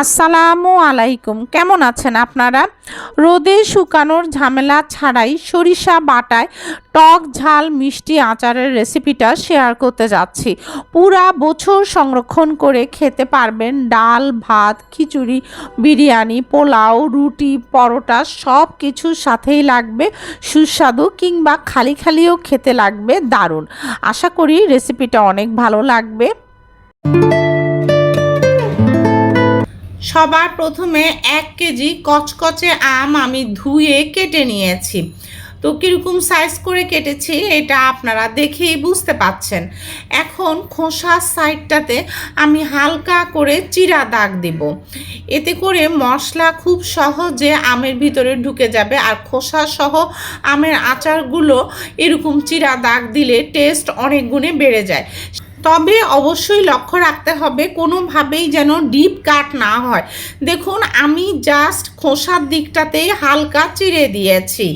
আসসালামু আলাইকুম। কেমন আছেন আপনারা? রোদে শুকানোর ঝামেলা ছাড়াই সরিষা বাটায় টক ঝাল মিষ্টি আচারের রেসিপিটা শেয়ার করতে যাচ্ছি। পুরা বছর সংরক্ষণ করে খেতে পারবেন ডাল, ভাত, খিচুড়ি, বিরিয়ানি, পোলাও, রুটি, পরোটা সব কিছুর সাথেই লাগবে, সুস্বাদু কিংবা খালি খালিও খেতে লাগবে দারুণ। আশা করি রেসিপিটা অনেক ভালো লাগবে। সবার প্রথমে এক কেজি কচকচে আম আমি ধুয়ে কেটে নিয়েছি। তো কীরকম সাইজ করে কেটেছি এটা আপনারা দেখেই বুঝতে পাচ্ছেন। এখন খোসার সাইডটাতে আমি হালকা করে চিরা দাগ দেব। এতে করে মশলা খুব সহজে আমের ভিতরে ঢুকে যাবে আর খোসা সহ আমের আচারগুলো এরকম চিরা দাগ দিলে টেস্ট অনেক গুণে বেড়ে যায়। তবে অবশ্যই লক্ষ্য রাখতে হবে কোনোভাবেই যেন ডিপ কাট না হয়। দেখুন, আমি জাস্ট খোসার দিকটাতেই হালকা চিড়ে দিয়েছি।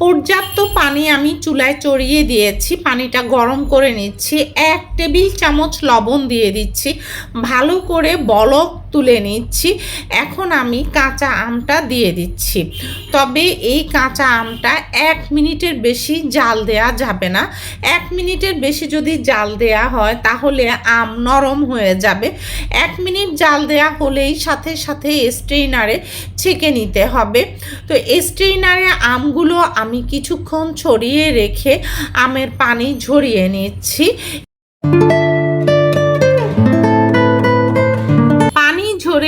পর্যাপ্ত পানি আমি চুলায় চড়িয়ে দিয়েছি। পানিটা গরম করে নিচ্ছি। এক টেবিল চামচ লবণ দিয়ে দিচ্ছি। ভালো করে বলক তুলে নিচ্ছি। এখন আমি কাঁচা আমটা দিয়ে দিচ্ছি। তবে এই কাঁচা আমটা এক মিনিটের বেশি জাল দেয়া যাবে না। এক মিনিটের বেশি যদি জাল দেয়া হয়, তাহলে আম নরম হয়ে যাবে। এক মিনিট জাল দেয়া হলেই সাথে সাথে স্ট্রেইনারে ছেঁকে নিতে হবে। তো স্ট্রেইনারে আমগুলো আমি কিছুক্ষণ ছড়িয়ে রেখে আমের পানি ঝরিয়ে নিচ্ছি।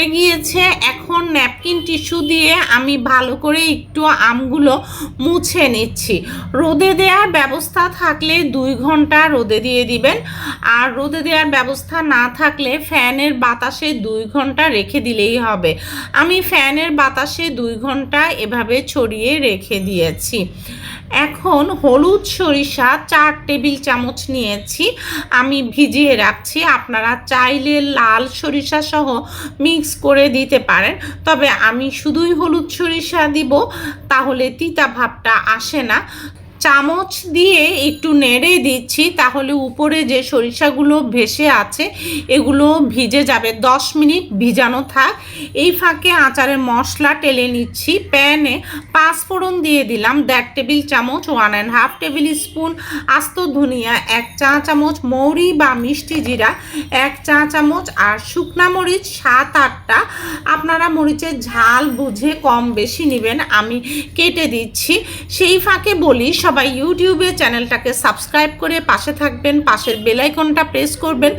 গিয়েছে এখন ন্যাপকিন টিস্যু দিয়ে আমি ভালো করে একটু আমগুলো মুছে নিচ্ছি। রোদে দেওয়ার ব্যবস্থা থাকলে দুই ঘণ্টা রোদে দিয়ে দিবেন। আর রোদে দেওয়ার ব্যবস্থা না থাকলে ফ্যানের বাতাসে দুই ঘণ্টা রেখে দিলেই হবে। আমি ফ্যানের বাতাসে দুই ঘণ্টা এভাবে ছড়িয়ে রেখে দিয়েছি। এখন হলুদ সরিষা চার টেবিল চামচ নিয়েছি। আমি ভিজিয়ে রাখছি। আপনারা চাইলে লাল সরিষা সহ মিক্স করে দিতে পারেন। তবে আমি শুধুই হলুদ সরিষা দিব তাহলে তিতা ভাবটা আসে না। চামচ দিয়ে একটু নেড়ে দিচ্ছি, তাহলে উপরে যে সরিষাগুলো ভেসে আছে, এগুলো ভিজে যাবে। দশ মিনিট ভিজানো থাক। এই ফাঁকে আচারের মশলা টেলে নিচ্ছি, প্যানে পাঁচফোড়ন দিয়ে দিলাম দেড় টেবিল চামচ one and half tablespoon আস্ত ধনিয়া, এক চা চামচ মৌরি বা মিষ্টি জিরা, এক চা চামচ আর শুকনা মরিচ সাত আটটা। আপনারা মরিচের ঝাল বুঝে কম বেশি নেবেন, আমি কেটে দিচ্ছি। সেই ফাঁকে বলি সবাই ইউটিউবে চ্যানেলটাকে সাবস্ক্রাইব করে পাশে থাকবেন, পাশের বেলাইকনটা প্রেস করবেন,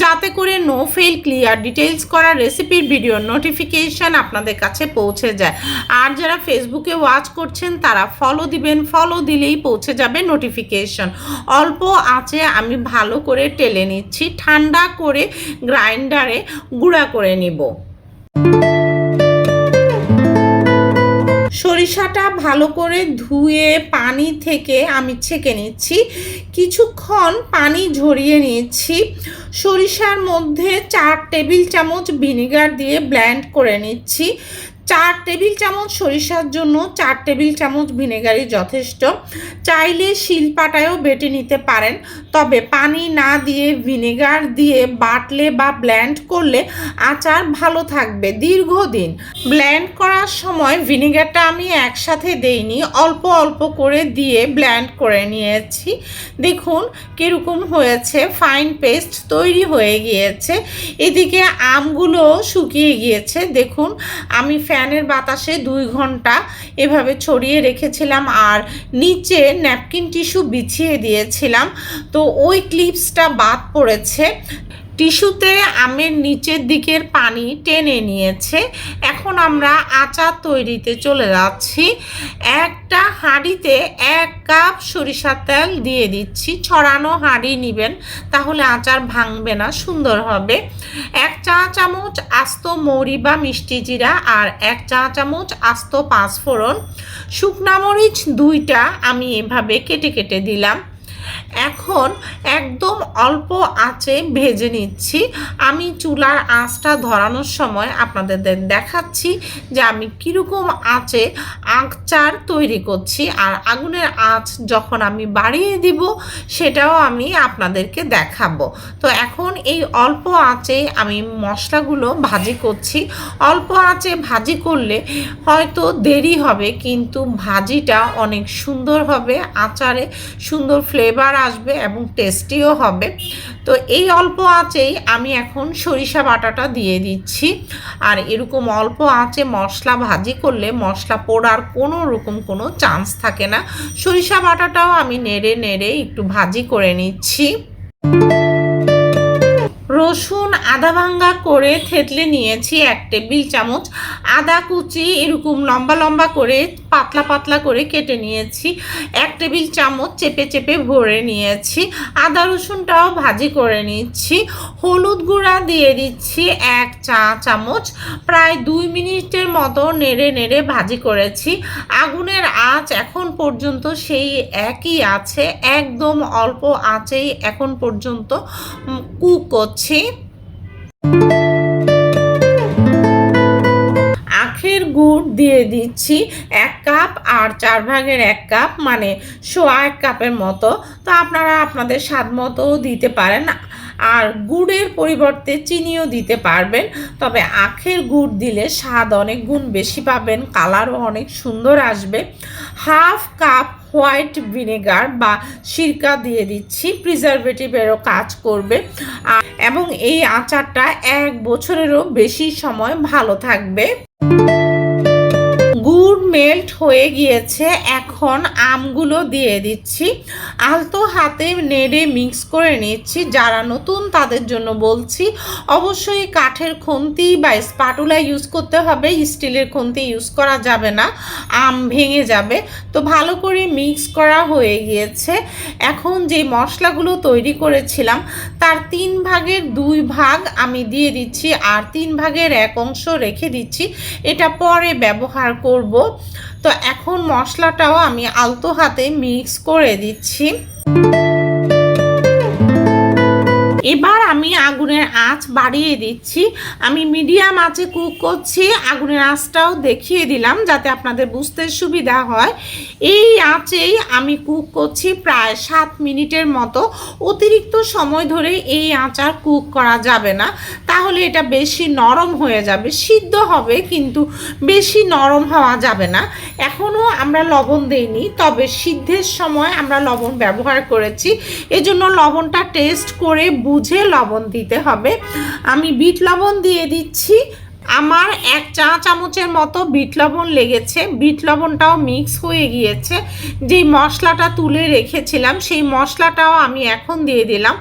যাতে করে নো ফেল ক্লিয়ার ডিটেলস করা রেসিপির ভিডিও নোটিফিকেশান আপনাদের কাছে পৌঁছে যায়। আর যারা ফেসবুকে ওয়াচ করছেন, তারা ফলো দিবেন ফলো দিলেই পৌঁছে যাবে নোটিফিকেশন অল্প আছে, আমি ভালো করে টেলে নিচ্ছি, ঠান্ডা করে গ্রাইন্ডারে গুঁড়া করে নিব। সরিষাটা ভালো করে ধুয়ে পানি থেকে আমি ছেঁকে নিচ্ছি। কিছুক্ষণ পানি ঝরিয়ে নিচ্ছি। সরিষার মধ্যে চার টেবিল চামচ ভিনিগার দিয়ে ব্ল্যান্ড করে নিচ্ছি। চার টেবিল চামচ সরিষার জন্য চার টেবিল চামচ ভিনেগারই যথেষ্ট। চাইলে শিলপাটায়ও বেটে নিতে পারেন। তবে পানি না দিয়ে ভিনেগার দিয়ে বাটলে বা ব্ল্যান্ড করলে আচার ভালো থাকবে দীর্ঘদিন। ব্ল্যান্ড করার সময় ভিনেগারটা আমি একসাথে দেইনি, অল্প অল্প করে দিয়ে ব্ল্যান্ড করে নিয়েছি। দেখুন কীরকম হয়েছে, ফাইন পেস্ট তৈরি হয়ে গিয়েছে। এদিকে আমগুলো শুকিয়ে গিয়েছে। দেখুন আমি ফ্যানের বাতাসে দুই ঘণ্টা এভাবে ছড়িয়ে রেখেছিলাম আর নিচে ন্যাপকিন টিস্যু বিছিয়ে দিয়েছিলাম। তো ওই ক্লিপসটা বাদ পড়েছে। টিস্যুতে আমের নিচের দিকের পানি টেনে নিয়েছে। এখন আমরা আচার তৈরিতে চলে যাচ্ছি। একটা হাঁড়িতে এক কাপ সরিষার তেল দিয়ে দিচ্ছি। ছড়ানো হাঁড়ি নেবেন, তাহলে আচার ভাঙবে না, সুন্দর হবে। এক চা চামচ আস্ত মৌরি বা মিষ্টি জিরা আর এক চা চামচ আস্ত পাঁচফোড়ন। শুকনা মরিচ দুইটা আমি এভাবে কেটে কেটে দিলাম। এখন একদম অল্প আঁচে ভেজে নিচ্ছি। আমি চুলার আঁচটা ধরানোর সময় আপনাদের দেখাচ্ছি যে আমি কীরকম আঁচে আচার তৈরি করছি আর আগুনের আঁচ যখন আমি বাড়িয়ে দিব, সেটাও আমি আপনাদেরকে দেখাবো। তো এখন এই অল্প আঁচে আমি মশলাগুলো ভাজি করছি। অল্প আঁচে ভাজি করলে হয়তো দেরি হবে, কিন্তু ভাজিটা অনেক সুন্দর হবে, আচারে সুন্দর ফ্লেভার আসবে এবং টেস্টিও হবে। তো এই অল্প আঁচেই আমি এখন সরিষা বাটাটা দিয়ে দিচ্ছি। আর এরকম অল্প আঁচে মশলা ভাজি করলে মশলা পোড়ার কোনো রকম কোনো চান্স থাকে না। সরিষা বাটাটাও আমি নেড়ে নেড়ে একটু ভাজি করে নিচ্ছি। রসুন, আদা ভাঙ্গা করে থেতলে নিয়েছি এক টেবিল চামচ। আদা কুচি এরকম লম্বা লম্বা করে পাতলা পাতলা করে কেটে নিয়েছি। এক টেবিল চামচ চেপে চেপে ভরে নিয়েছি। আদা রসুনটাও ভাজি করে নিচ্ছি। হলুদ গুঁড়া দিয়ে দিচ্ছি এক চা চামচ। প্রায় দুই মিনিটের মতো নেড়ে নেড়ে ভাজি করেছি। আগুনের আঁচ এখন পর্যন্ত সেই একই আছে। একদম অল্প আঁচেই এখন পর্যন্ত কুক করছি। আখের গুড় দিয়ে দিচ্ছি এক কাপ আর চার ভাগের এক কাপ মানে সোয়া এক কাপের মতো। তো আপনারা আপনাদের স্বাদ মতো দিতে পারেন আর গুড়ের পরিবর্তে চিনিও দিতে পারবেন। তবে আখের গুড় দিলে স্বাদ অনেক গুণ বেশি পাবেন, কালারও অনেক সুন্দর আসবে। হাফ কাপ হোয়াইট ভিনেগার বা সিরকা দিয়ে দিচ্ছি, প্রিজারভেটিভেরও কাজ করবে। এবং এই আচারটা এক বছরেরও বেশি সময় ভালো থাকবে। গুড় মেল্ট হয়ে গিয়েছে। এখন আমগুলো দিয়ে দিচ্ছি। আলতো হাতে নেড়ে মিক্স করে নিচ্ছি। যারা নতুন তাদের জন্য বলছি, অবশ্যই কাঠের খুন্তি বা স্পাটুলা ইউজ করতে হবে। স্টিলের খুন্তি ইউজ করা যাবে না। আম ভেঙে যাবে। তো ভালো করে মিক্স করা হয়ে গিয়েছে। এখন যে মশলাগুলো তৈরি করেছিলাম, তার তিন ভাগের দুই ভাগ আমি দিয়ে দিচ্ছি। আর তিন ভাগের এক অংশ রেখে দিচ্ছি। এটা পরে ব্যবহার করব। তো এখন মশলাটাও আমি আলতো হাতে মিক্স করে দিচ্ছি। এবার আমি আগুনের আঁচ বাড়িয়ে দিচ্ছি। আমি মিডিয়াম আঁচে কুক করছি, আগুনের আঁচটাও দেখিয়ে দিলাম যাতে আপনাদের বুঝতে সুবিধা হয়। এই আঁচেই আমি কুক করছি প্রায় সাত মিনিটের মতো। অতিরিক্ত সময় ধরে এই আচার কুক করা যাবে না। তাহলে এটা বেশি নরম হয়ে যাবে, সিদ্ধ হবে কিন্তু বেশি নরম হওয়া যাবে না। এখনও আমরা লবণ দেইনি, তবে সিদ্ধের সময় আমরা লবণ ব্যবহার করেছি। এজন্য লবণটা টেস্ট করে বুঝে লবণ দিতে হবে। আমি বিট লবণ দিয়ে দিচ্ছি। আমার এক চা চামচের মতো বিট লবণ লেগেছে। বিট লবণটাও মিক্স হয়ে গিয়েছে। যেই মশলাটা তুলে রেখেছিলাম, সেই মশলাটাও আমি এখন দিয়ে দিলাম।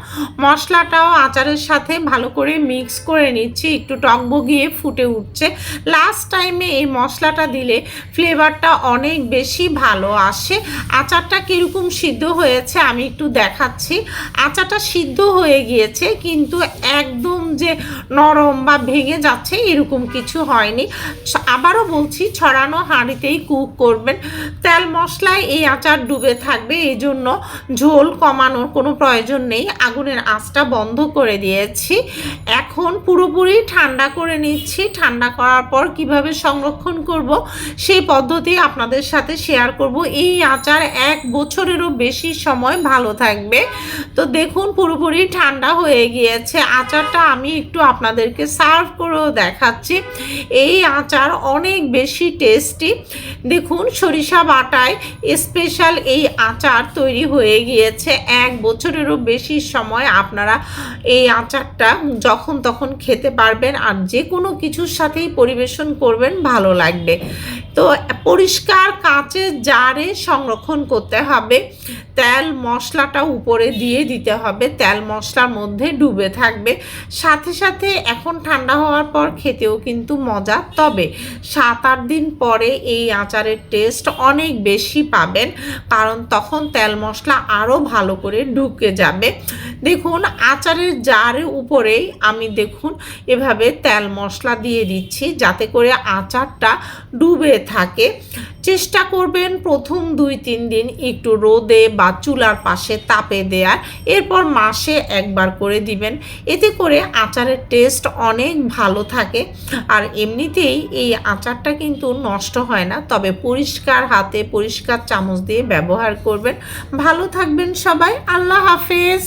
মশলাটাও আচারের সাথে ভালো করে মিক্স করে নিচ্ছি। একটু টকবগিয়ে ফুটে উঠছে। লাস্ট টাইমে এই মশলাটা দিলে ফ্লেভারটা অনেক বেশি ভালো আসে। আচারটা কীরকম সিদ্ধ হয়েছে আমি একটু দেখাচ্ছি। আচারটা সিদ্ধ হয়ে গিয়েছে, কিন্তু একদম যে নরম বা ভেঙে যাচ্ছে, এরকম কিছু হয়নি। আবারও বলছি, ছড়ানো হাঁড়িতেই কুক করবেন। তেল মশলায় এই আচার ডুবে থাকবে, এই জন্য ঝোল কমানোর কোনো প্রয়োজন নেই। আগুনের আঁচটা বন্ধ করে দিয়েছি। এখন পুরোপুরি ঠান্ডা করে নিচ্ছি। ঠান্ডা করার পর কীভাবে সংরক্ষণ করব, সেই পদ্ধতি আপনাদের সাথে শেয়ার করব। এই আচার এক বছরেরও বেশি সময় ভালো থাকবে। তো দেখুন, পুরোপুরি ঠান্ডা হয়ে গিয়েছে। আচারটা আমি একটু আপনাদেরকে সার্ভ করেও দেখাচ্ছি। এই আচার অনেক বেশি টেস্টি দেখুন, সরিষা বাটায় স্পেশাল এই আচার তৈরি হয়ে গিয়েছে। এক বছরেরও বেশি সময় আপনারা এই আচারটা যখন তখন খেতে পারবেন আর যে কোনো কিছুর সাথেই পরিবেশন করবেন, ভালো লাগবে। তো পরিষ্কার কাঁচের জারে সংরক্ষণ করতে হবে। তেল মশলাটা উপরে দিয়ে দিতে হবে। তেল মশলার মধ্যে ডুবে থাকবে। সাথে সাথে এখন ঠান্ডা হওয়ার পর খেতেও কিন্তু মজা। তবে সাত আট দিন পরে এই আচারের টেস্ট অনেক বেশি পাবেন, কারণ তখন তেল মশলা আরও ভালো করে ঢুকে যাবে। দেখুন, আচারের জারের উপরেই আমি দেখুন এভাবে তেল মশলা দিয়ে দিচ্ছি যাতে করে আচারটা ডুবে থাকে। চেষ্টা করবেন প্রথম দুই তিন দিন একটু রোদে বা চুলার পাশে তাপে দেওয়ার এরপর মাসে একবার করে দিবেন। এতে করে আচারের টেস্ট অনেক ভালো থাকে। আর এমনিতেই এই আচারটা কিন্তু নষ্ট হয় না, তবে পরিষ্কার হাতে পরিষ্কার চামচ দিয়ে ব্যবহার করবেন। ভালো থাকবেন সবাই, আল্লাহ হাফেজ।